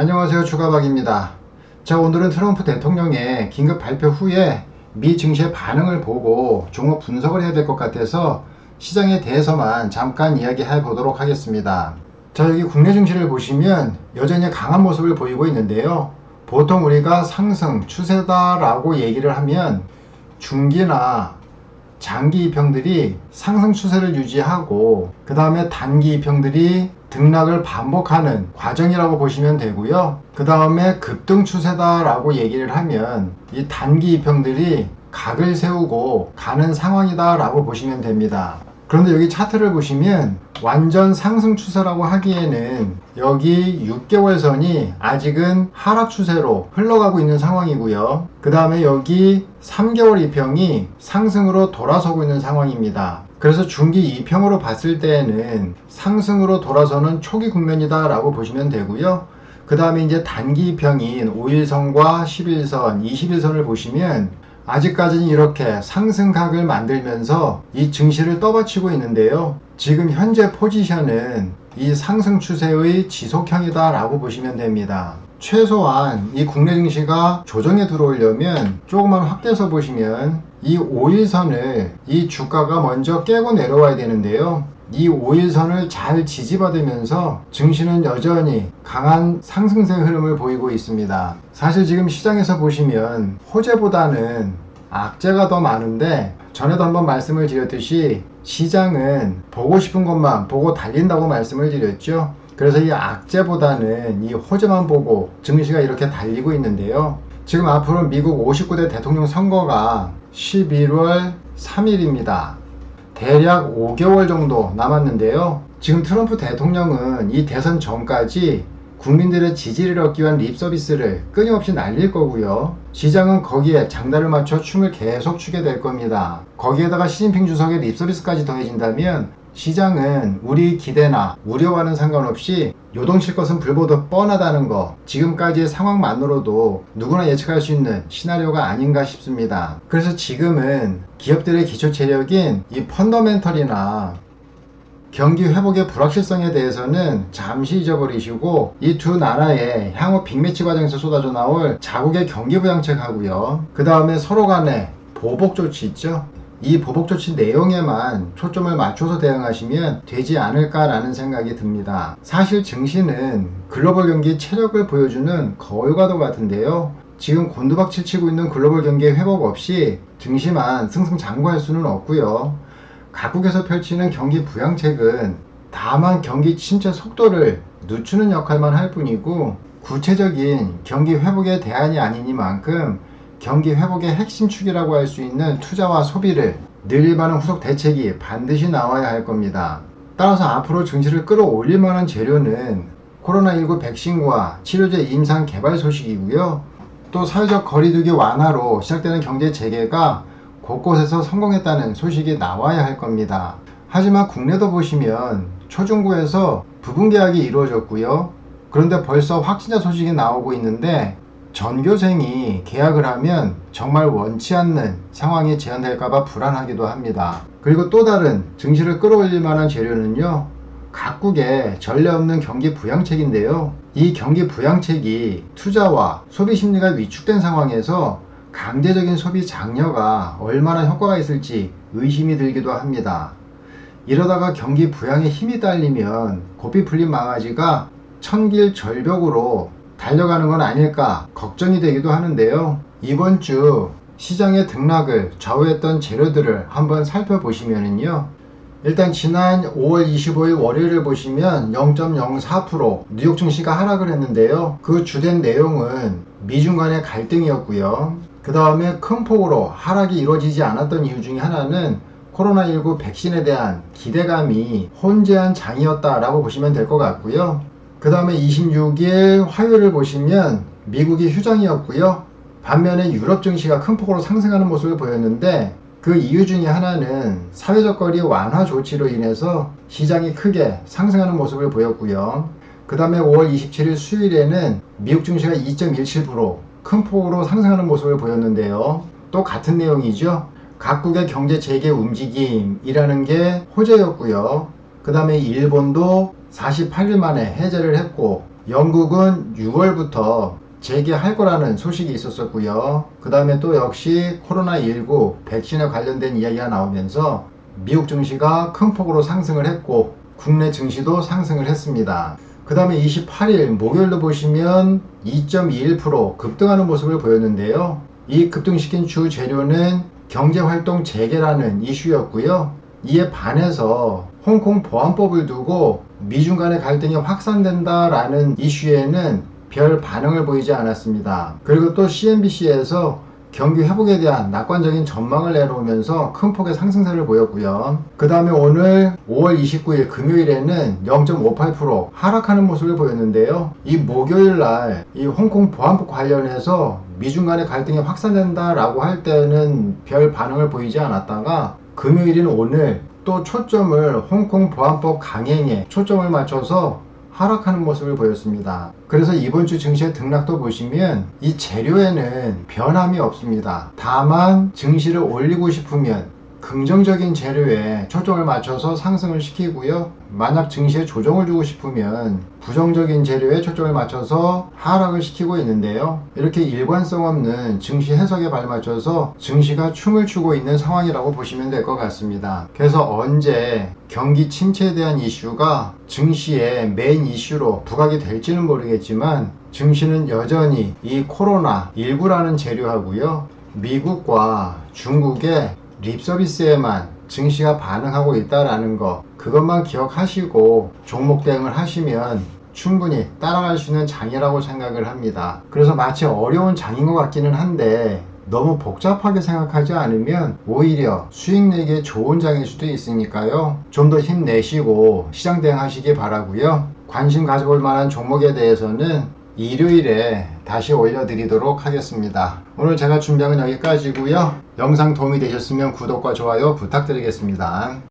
안녕하세요 주가박입니다. 자 오늘은 트럼프 대통령의 긴급 발표 후에 미 증시의 반응을 보고 종목 분석을 해야 될 것 같아서 시장에 대해서만 잠깐 이야기해 보도록 하겠습니다. 자 여기 국내 증시를 보시면 여전히 강한 모습을 보이고 있는데요. 보통 우리가 상승 추세다 라고 얘기를 하면 중기나 장기 이평들이 상승 추세를 유지하고 그 다음에 단기 이평들이 등락을 반복하는 과정이라고 보시면 되고요. 그 다음에 급등 추세다라고 얘기를 하면 이 단기 이평들이 각을 세우고 가는 상황이다라고 보시면 됩니다. 그런데 여기 차트를 보시면 완전 상승 추세라고 하기에는 여기 6개월 선이 아직은 하락 추세로 흘러가고 있는 상황이고요. 그 다음에 여기 3개월 이평이 상승으로 돌아서고 있는 상황입니다. 그래서 중기 2평으로 봤을 때에는 상승으로 돌아서는 초기 국면이다 라고 보시면 되고요. 그 다음에 이제 단기 2평인 5일선과 11선, 21선을 보시면 아직까지는 이렇게 상승각을 만들면서 이 증시를 떠받치고 있는데요. 지금 현재 포지션은 이 상승 추세의 지속형이다 라고 보시면 됩니다. 최소한 이 국내 증시가 조정에 들어오려면 조금만 확대해서 보시면 이 5일선을 이 주가가 먼저 깨고 내려와야 되는데요. 이 5일선을 잘 지지받으면서 증시는 여전히 강한 상승세 흐름을 보이고 있습니다. 사실 지금 시장에서 보시면 호재보다는 악재가 더 많은데 전에도 한번 말씀을 드렸듯이 시장은 보고 싶은 것만 보고 달린다고 말씀을 드렸죠. 그래서 이 악재보다는 이 호재만 보고 증시가 이렇게 달리고 있는데요. 지금 앞으로 미국 59대 대통령 선거가 11월 3일입니다. 대략 5개월 정도 남았는데요. 지금 트럼프 대통령은 이 대선 전까지 국민들의 지지를 얻기 위한 립 서비스를 끊임없이 날릴 거고요. 시장은 거기에 장단을 맞춰 춤을 계속 추게 될 겁니다. 거기에다가 시진핑 주석의 립 서비스까지 더해진다면 시장은 우리 기대나 우려와는 상관없이 요동칠 것은 불보듯 뻔하다는 거 지금까지의 상황만으로도 누구나 예측할 수 있는 시나리오가 아닌가 싶습니다. 그래서 지금은 기업들의 기초 체력인 이 펀더멘털이나 경기 회복의 불확실성에 대해서는 잠시 잊어버리시고 이 두 나라의 향후 빅매치 과정에서 쏟아져 나올 자국의 경기 부양책하고요. 그 다음에 서로 간의 보복 조치 있죠. 이 보복 조치 내용에만 초점을 맞춰서 대응하시면 되지 않을까라는 생각이 듭니다. 사실 증시는 글로벌 경기 체력을 보여주는 거울과도 같은데요. 지금 곤두박질 치고 있는 글로벌 경기의 회복 없이 증시만 승승장구할 수는 없고요. 각국에서 펼치는 경기 부양책은 다만 경기 침체 속도를 늦추는 역할만 할 뿐이고 구체적인 경기 회복의 대안이 아니니만큼 경기 회복의 핵심 축이라고 할 수 있는 투자와 소비를 늘리만한 후속 대책이 반드시 나와야 할 겁니다. 따라서 앞으로 증시를 끌어올릴 만한 재료는 코로나19 백신과 치료제 임상 개발 소식이고요. 또 사회적 거리두기 완화로 시작되는 경제 재개가 곳곳에서 성공했다는 소식이 나와야 할 겁니다. 하지만 국내도 보시면 초중고에서 부분 계약이 이루어졌고요. 그런데 벌써 확진자 소식이 나오고 있는데 전교생이 계약을 하면 정말 원치 않는 상황이 재현될까봐 불안하기도 합니다. 그리고 또 다른 증시를 끌어올릴 만한 재료는요. 각국의 전례 없는 경기 부양책인데요. 이 경기 부양책이 투자와 소비 심리가 위축된 상황에서 강제적인 소비 장려가 얼마나 효과가 있을지 의심이 들기도 합니다. 이러다가 경기 부양에 힘이 딸리면 고삐 풀린 망아지가 천길 절벽으로 달려가는 건 아닐까 걱정이 되기도 하는데요. 이번 주 시장의 등락을 좌우했던 재료들을 한번 살펴보시면요. 일단 지난 5월 25일 월요일을 보시면 0.04% 뉴욕 증시가 하락을 했는데요. 그 주된 내용은 미중 간의 갈등이었고요. 그 다음에 큰 폭으로 하락이 이루어지지 않았던 이유 중에 하나는 코로나19 백신에 대한 기대감이 혼재한 장이었다라고 보시면 될 것 같고요. 그 다음에 26일 화요일을 보시면 미국이 휴장이었고요. 반면에 유럽 증시가 큰 폭으로 상승하는 모습을 보였는데 그 이유 중에 하나는 사회적 거리 완화 조치로 인해서 시장이 크게 상승하는 모습을 보였고요. 그 다음에 5월 27일 수요일에는 미국 증시가 2.17%큰 폭으로 상승하는 모습을 보였는데요. 또 같은 내용이죠. 각국의 경제 재개 움직임이라는 게 호재였고요. 그 다음에 일본도 48일 만에 해제를 했고 영국은 6월부터 재개할 거라는 소식이 있었었고요. 그 다음에 또 역시 코로나19 백신에 관련된 이야기가 나오면서 미국 증시가 큰 폭으로 상승을 했고 국내 증시도 상승을 했습니다. 그 다음에 28일 목요일로 보시면 2.21% 급등하는 모습을 보였는데요. 이 급등시킨 주 재료는 경제활동 재개라는 이슈였고요. 이에 반해서 홍콩 보안법을 두고 미중 간의 갈등이 확산된다라는 이슈에는 별 반응을 보이지 않았습니다. 그리고 또 CNBC에서 경기 회복에 대한 낙관적인 전망을 내놓으면서 큰 폭의 상승세를 보였고요. 그 다음에 오늘 5월 29일 금요일에는 0.58% 하락하는 모습을 보였는데요. 이 목요일 날 이 홍콩 보안법 관련해서 미중 간의 갈등이 확산된다라고 할 때는 별 반응을 보이지 않았다가 금요일인 오늘 또 초점을 홍콩 보안법 강행에 초점을 맞춰서 하락하는 모습을 보였습니다. 그래서 이번 주 증시의 등락도 보시면 이 재료에는 변함이 없습니다. 다만 증시를 올리고 싶으면 긍정적인 재료에 초점을 맞춰서 상승을 시키고요. 만약 증시에 조정을 주고 싶으면 부정적인 재료에 초점을 맞춰서 하락을 시키고 있는데요. 이렇게 일관성 없는 증시 해석에 발맞춰서 증시가 춤을 추고 있는 상황이라고 보시면 될 것 같습니다. 그래서 언제 경기 침체에 대한 이슈가 증시의 메인 이슈로 부각이 될지는 모르겠지만 증시는 여전히 이 코로나 19라는 재료하고요. 미국과 중국의 립 서비스에만 증시가 반응하고 있다라는 거 그것만 기억하시고 종목 대응을 하시면 충분히 따라갈 수 있는 장이라고 생각을 합니다. 그래서 마치 어려운 장인 것 같기는 한데 너무 복잡하게 생각하지 않으면 오히려 수익 내기에 좋은 장일 수도 있으니까요. 좀 더 힘내시고 시장 대응하시기 바라고요. 관심 가져볼 만한 종목에 대해서는 일요일에 다시 올려드리도록 하겠습니다. 오늘 제가 준비한 건 여기까지고요. 영상 도움이 되셨으면 구독과 좋아요 부탁드리겠습니다.